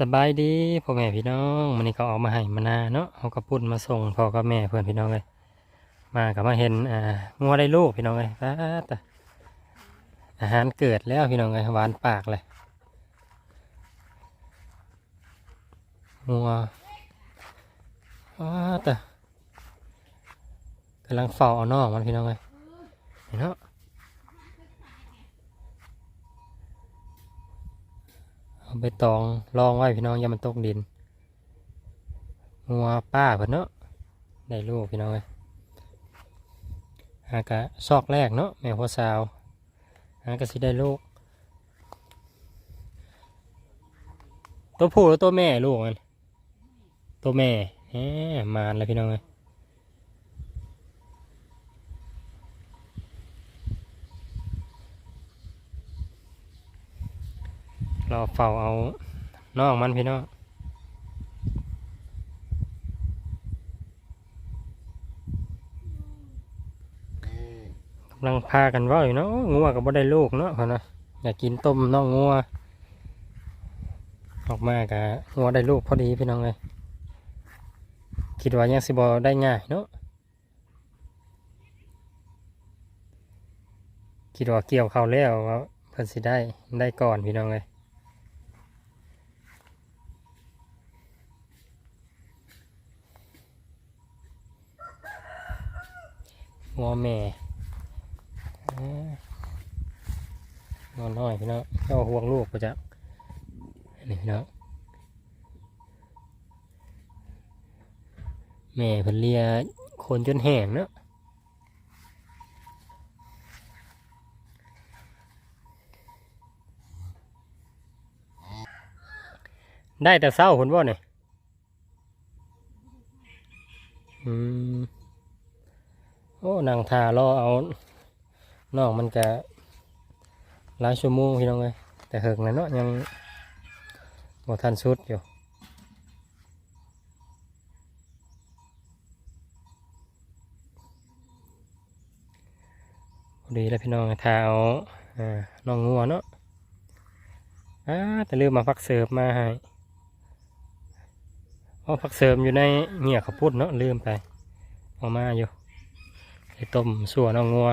สบายดีพ่อแม่พี่น้องมันนี้เขาออกมาให้มานาเนาะเขาก็ปุ่นมาส่งพ่อกับแม่เพื่อนพี่น้องเลยมากับมาเห็นอ่างัวได้ลูกพี่น้องเลยป้าตะอาหารเกิดแล้วพี่น้องเลยหวานปากเลยงัวป้าดตะกำลังเฝ้าเอานอกมันพี่น้องเลยเห็นเนาะ เอาไปตองรองไว้พี่น้องอย่ามันตกดินงัวป้าเพิ่นเนาะได้ลูกพี่น้องเลยหากะซอกแรกเนาะแม่หัวสาวหากะสิได้ลูก ตัวผู้หรือตัวแม่ลูกมันตัวแม่แหมมานแล้วพี่น้องเลย รอเฝ้าเอาน้องมันพี่น้องกำลังพากันว่าอยู่เนาะงัวกับ่ได้ลูกเนาะเขานะอยากกินต้มน้องงัวออกมากะงัวได้ลูกพอดีพี่น้องเลยคิดว่ายังสิบอได้ง่ายเนาะคิดว่าเกี่ยวเขาแล้วว่าเพิ่นสิได้ได้ก่อนพี่น้องเลย งัวแม่นอนน้อยพี่น้องเจ้าห่วงลูกประจักนี่พี่น้องแม่เพิ่นเลียคนจนแห้งเนาะได้แต่เศร้าคนบ่เนี่ยอืม โอ้นางทารอเอาน้องมันจะหลายชั่วโมงพี่น้องเลยแต่เหิงนะเนาะยังบ่ทันสุดอยู่ดีแล้วพี่น้องทาเอาอ่าน้องงัวเนาะอ่าแต่ลืมมาพักเสิร์ฟมาให้เอาพักเสริมอยู่ในเหงี่ยข้าวปุ้นเนาะลืมไป เอามาอยู่ ต้มสัวน้องงัว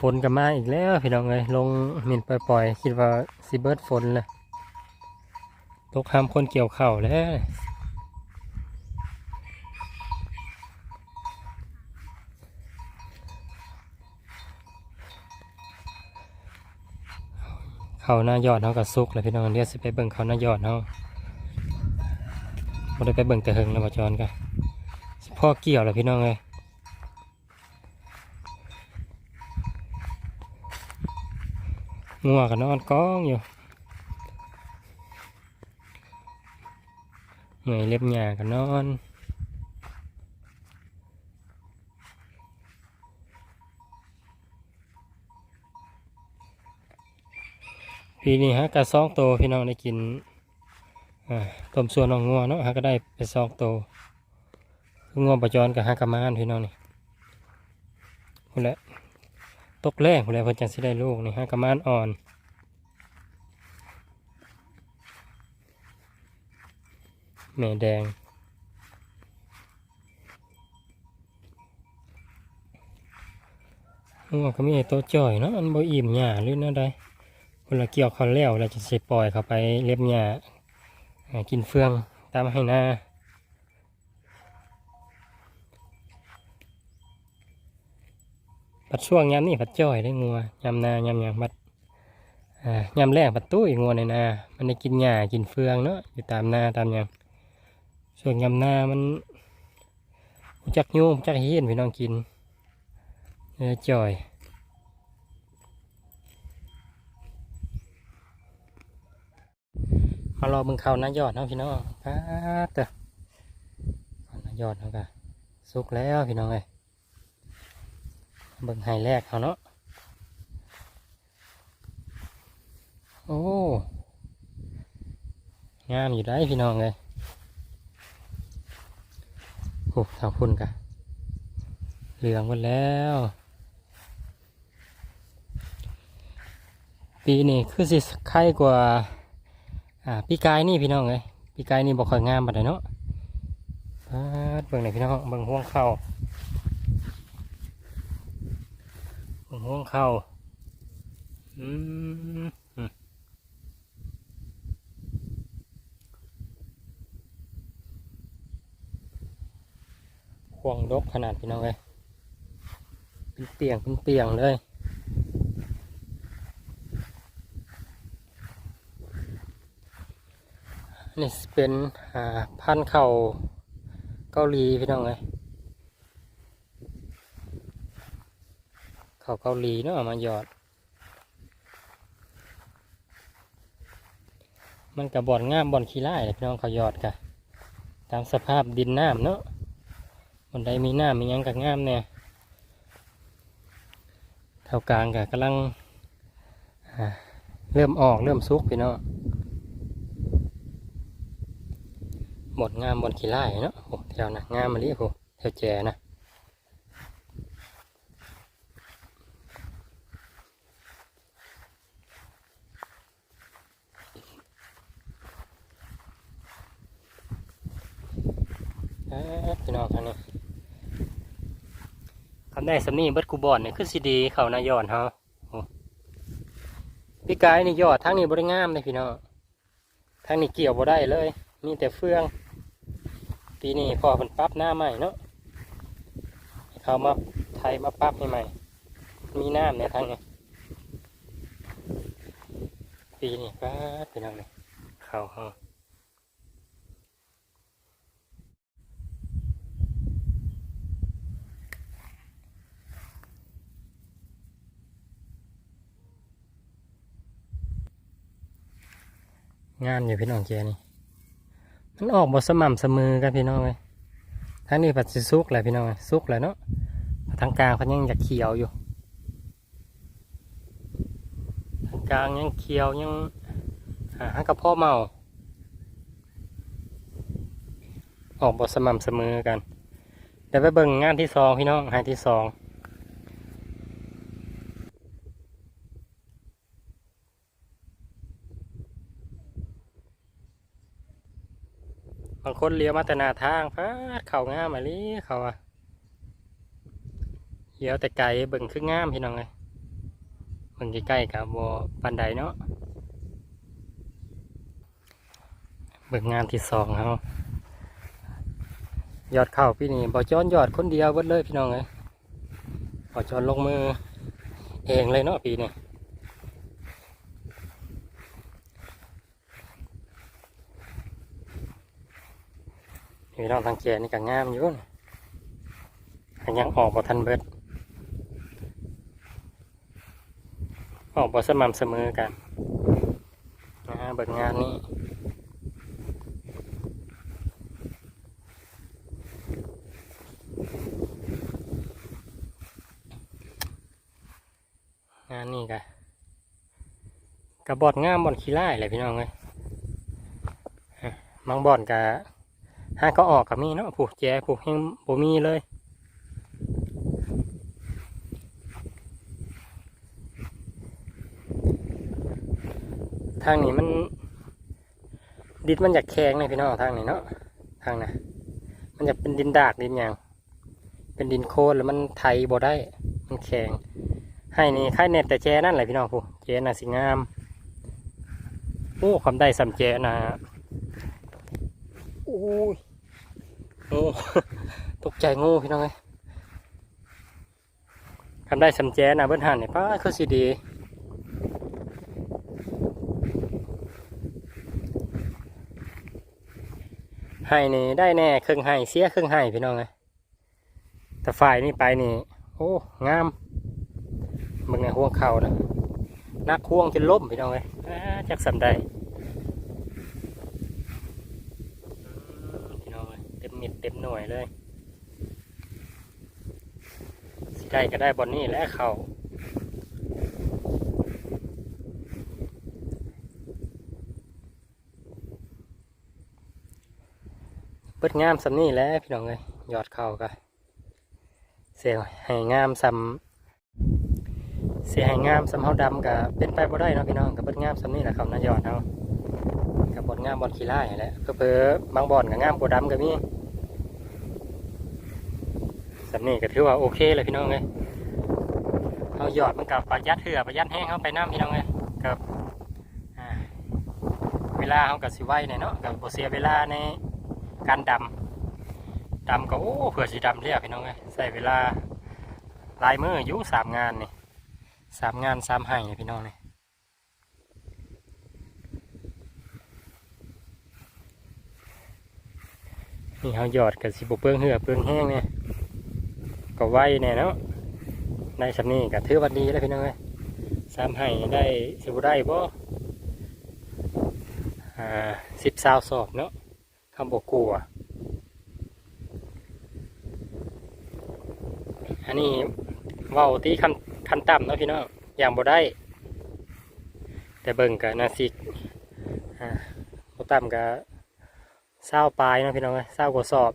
ฝนก็มาอีกแล้วพี่น้องเลยลงหมินปล่อยๆคิดว่าสิเบิร์ดฝนเลยตกห้ามคนเกี่ยวเข่าแล้วเขาหน้ายอดเขาก็สุกเลยพี่น้องเดี๋ยวสิไปเบิ่งเขาหน้ายอดเขาบ่ได้ไปเบิ่งแต่เฮงแล้วมาจอนกันพ่อเกี่ยวเลยพี่น้องเลย งัวก็นอนก้องอยู่เหนื่อยเล็บหญ้าก็นอนปีนี้ฮะกระซองโตพี่น้องได้กินต้มส่วนน้องงัวเนาะฮะก็ได้ไปซองโตงัวประจรกับฮากระมานพี่น้องนี่พุ่นแหละ ตกแรกพุ่นแหละเพิ่นจังสิได้ลูกนี่ฮากระมานอ่อนแม่แดงงัวก็มีไอ้ตัวจ่อยเนาะอันบ่อิ่มหญ้าหรือนั่นใดเวลาเกี่ยวเขาแล้วเราจะสิปล่อยเขาไปเล็บหญ้าหากินเฟืองตามให้หน้า ปัดช่วงยามนี่ปัดจ่อยได้งัวยามนายามยังปัดยามแรกปัดตู้อีงัวในนา มันได้กินหญ้ากินเฟืองเนาะอยู่ตามนาตามยังส่วนยามนามันจักยูจักเฮียนพี่น้องกินเนื้อจ่อยมารอเบิ่งเขาน้ายอดเนาะพี่น้องป้าดเตอะเขาหน้ายอดเขาก็สุกแล้วพี่น้องเลย เบิ่งไฮแรกเขาเนาะ โอ้ งามอยู่ได้พี่น้องเลยโอ้ทางพุ่นกะเหลืองหมดแล้ว ปีนี้คือสิไข่กว่า อ่าพี่กายนี่พี่น้องเอ้ยพี่กายนี่บอกค่อยงามปานใดเนาะเบิ่งไหนพี่น้องเบิ่งห่วงเข่าเบิ่ง ห่วงเข่าอืมอืมห่วงดกขนาดพี่น้องเอ้ยเป็นเตียงเป็นเตียงเลยนี่เป็นอ่าพันเข่าเกาหลีพี่น้องเลย เขาเกาหลีเนาะมาหยอด มันกับบ่อนงามบ่อนขี้ไล่พี่น้องเขาหยอดกะตามสภาพดินน้ำเนาะบนใดมีน้ำมียังกับงามเนี่ยเท่ากลางกะกำลังเริ่มออกเริ่มสุกพี่น้องหมดงามบนขี้ไล่เนาะโอ้แถวนะงามมาลิโอ้แถวแจนะ พี่น้องท่านนี้คำได้สำนีเบิดกูบอนเนี่ยคือสิดีเขานายอดเฮาโอ้พี่กายนี่ยอดทั้งนี้บริงามเลยพี่น้องทั้งนี้เกี่ยวบ่ได้เลย มีแต่เฟือง ปีนี้พอเพิ่นปั๊บหน้าใหม่เนาะเขามาไทยมาปั๊บให้ใหม่มีน้ำในทางนี้ปีนี้ป้าดเป็นยังไงเขาเฮา งานอยู่พี่น้องเจนี่มันออกบ่สม่ำเสมอกันพี่น้องเลยทางนี้ผัดสิสุกแหละพี่น้องเอ้ยสุกแหละเนาะทางกลางเพันยังอยากเขียวอยู่ทางกลางยังเขียวยังหากับพ่อเมา ออกบ่สม่ำเสมอกันเดี๋ยวไปเบิ่งงานที่สองพี่น้องงานที่สอง บาง คนเลี้ยวมาแต่นาทางพาดเข่างามมาลีเขาอะเลี้ยวแต่ไกลเบิ่งคืองามพี่น้องเลยเบิ่งใกล้ๆกับบ่ปันไดเนาะเบิ่งงานที่สองเขายอดเข่าพี่นี่บ่จอนยอดคนเดียวเบิดเลยพี่น้องเลยบ่จอนลงมือเองเลยเนาะปีนี้ พี่น้องทางแกนี่ก็งามอยู่นะยังออกบ่ทันเบิด ออกบ่สม่ำเสมอกันนะฮะเบิดงานนี้งานนี้กะกระบอดงามบอนขี้ไล่เลยพี่น้องเลยฮะบางบอนกะ ห้าก็ออกกับมีเนาะผูกแจผูกยังบ่มีเลยทางนี้มัน ดินมันอยากแข็งเลยพี่น้องทางนี้เนาะทางน่ะมันอยากเป็นดินดากดินหยางเป็นดินโคลนแล้วมันไทยบ่ได้ มันแข็งให้นี่ค่ายเน็ตแต่แจนั่นแหละพี่น้องผู้แจน่ะสิงามโอ้ความได้สำแจนะโอ้ย โอ้ตกใจงูพี่น้องเอ้ยทำได้สำแจนะเบิ้ลหันเนี่ยป้าคือสิดีให้นี่ได้แน่ครึ่งให้เสียครึ่งให้พี่น้องเอ้ยแต่ฝ่ายนี่ไปนี่ โอ้งามมึงไงห่วงเข่านะนักห่วงจนล้มพี่น้องเอ้ยอ่าจักสำได้ พี่น้องเอ้ยเต็มเม็ดเต็ม หน่วยเลยสิได้ก็ได้บอลนี่และเขาเปิดงามสำนี่แล้วพี่น้องเลยยอดเข่าก็เสียให้งามสำเสียให้งามสำเฮาดำก็เป็นไปบ่ได้เนาะพี่น้องก็เปิดงามสำนี่แหละเขาน่ายอดเอากับบอนงามบอนขี้ร้ายนั่แหละเพิ่บางบอนก็งามกว่าดำก็มี สำนี่ก็ถือว่าโอเคเลยพี่น้องเลยเอาหยอดมันกับประยัดเถื่อประยัดแห้งเข้าไปน้ำพี่น้องเลยกับเวลาเขากับสิไว้เนี่ยเนาะกับโเสียเวลาในการดำดำก็โอ้เผื่อสีดำเรียกพี่น้องเลยใส่เวลาลายมืออยู่สามงานนี่สามงานสามให้พี่น้องนี่นี่เขาหยอดกับสิบเปลืองเหือเปลืองแห้งเนี่ย ก็ไว้เนี่ยเนาะในสำนี้ก็ถือว่าดีแล้วพี่น้องเอ้ยสามให้ได้สิบได้บ่สิบสาวสอบเนาะคำบอกกลัวอันนี้เว้าที่คันคันต่ำเนาะพี่น้องอย่างบ่ได้ แต่เบิ่งกับนาซิกอ่าบ่ต่ำกับเศร้าปลายเนาะพี่น้องเอ้ยเศร้ากว่าสอบ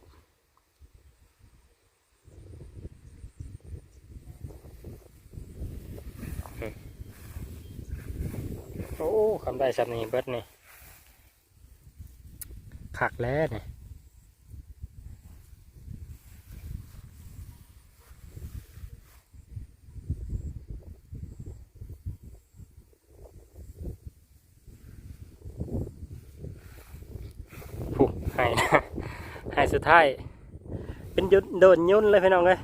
โอ้ คำได้สับนี่เบิดนี่ขักแล้วนี่ผู้ให้นะให้สุดท้าย เป็นยุนเดินยุ่นเลยพี่น้องเลย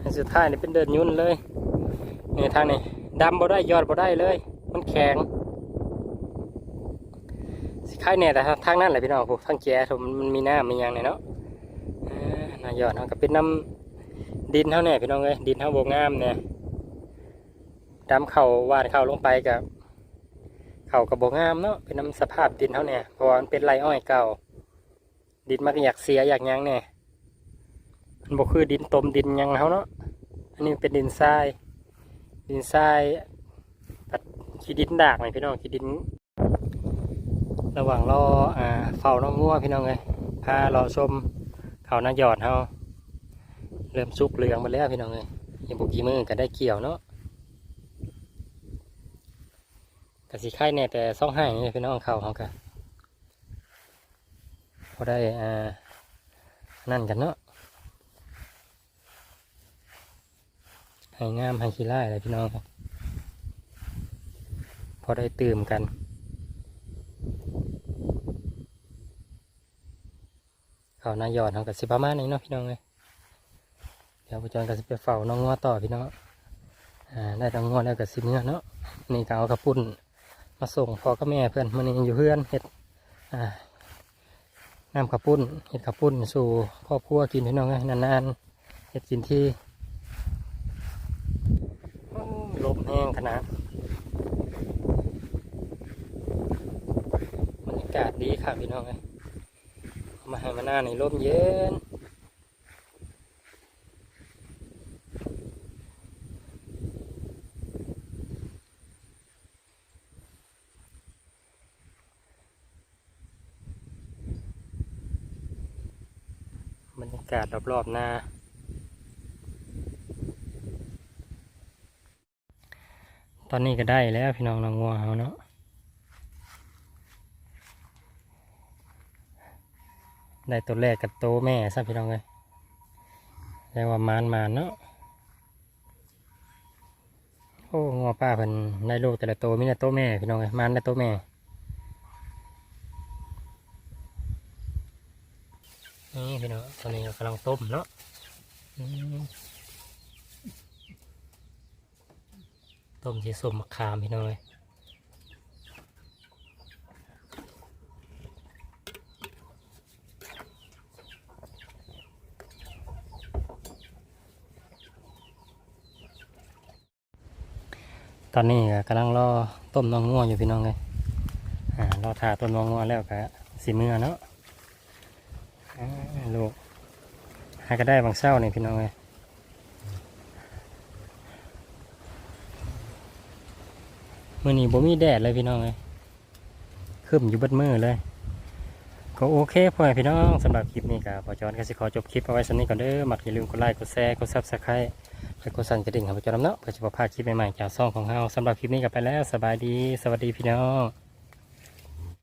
ให้สุดท้ายนี่เป็นเดินยุ่นเลยนี่ทางนี้ดำบ่ได้ยอดบ่ได้เลย มันแข็งสิค่ายแน่แต่ทางนั้นแหละพี่น้องพวกทางแก่ผมมันมีหน้ำมียังเนี่ยเนาะอ่านายอดเขาก็เป็นน้ำดินเท่าแน่พี่น้องเอ้ยดินเท่าโบงามเนี่ยดำเข่าวาดเข่าลงไปกับเข่ากับโบงามเนาะเป็นน้ำสภาพดินเท่าเนี่ยเพราะมันเป็นไรอ้อยเก่า ดินมันก็อยากเสียอยากยังเนี่ยมันบ่คือดินตมดินยังเขาเนาะอันนี้เป็นดินทรายดินทราย ขี้ดินดากหน่อยพี่น้องขี้ดิน ระหว่างรออ่าเฝ้าน้องงัวพี่น้องเลยพารอชมเขาหน้าหยอดเฮาเริ่มสุกเหลืองมาแล้วพี่น้องเลยยังบุกี้มือก็ได้เกี่ยวเนาะกสิไข่แน่แต่ซ่องให้นี่พี่น้องเขาเขากันพอได้อ่านั่นกันเนาะให้งามให้ขี้ไล่เลยพี่น้องครับ พอได้ตื่มกัน เขานายอดเขากับสิประมาณนี้เนาะพี่น้องเลยเดี๋ยวผู้จอนกับสิไปเฝ้าน้องงัวต่อพี่น้องอ่าได้น้องงัวแล้วกับสิเนื้อเนาะนี่ก็เอากระปุ่นมาส่งพ่อกับแม่เพื่อนมันนี่อยู่เพื่อนเห็ดอ่าน้ำกระปุ่นเห็ดกระปุ่นสู่ครอบครัวกินพี่น้องเลยนานๆเห็ดกินที่ลมแห้งขนาดบรรยากาศดีค่ะพี่น้องเลยมาให้มาหน้าในร่มเย็นบรรยากาศรอบๆหน้าตอนนี้ก็ได้แล้วพี่น้องน้องงัวเขาเนาะ ได้ตัวแรกกับโตแม่ซะพี่น้องเลยเรียกว่ามานมานเนาะโอ้งัวป้าเพิ่นได้ลูกแต่ละโตมีแต่ตัวแม่พี่น้องเลยมานได้ตัวแม่นี่พี่น้องตอนนี้เรากำลังต้มเนาะต้มที่สมมะขามพี่น้องเลย ตอนนี้ก็กำลังรอต้มน้องง่วอยู่พี่น้องเลยอ่ารอทาต้นน้องง่วแล้วก็สีมือเนาะลูกหาก็ได้บางเศร้านี่พี่น้องเลยมื่อนี้บ่มีแดดเลยพี่น้องเลยขึ้นอยู่บัดมือเลย ก็โอเคพ่อแม่พี่น้องสำหรับคลิปนี้ก็พอจอนก็สิขอจบคลิปเอาไว้สักนี้ก่อนเด้อมักอย่าลืมกดไลค์กดแชร์กดซับสไครต์และกดสั่นกระดิ่งครับพอจอนำเนาะเพื่อจะบ่พลาดคลิปใหม่ๆจากซ่องของเราสำหรับคลิปนี้ก็ไปแล้วสบายดี สวัสดีพี่น้อง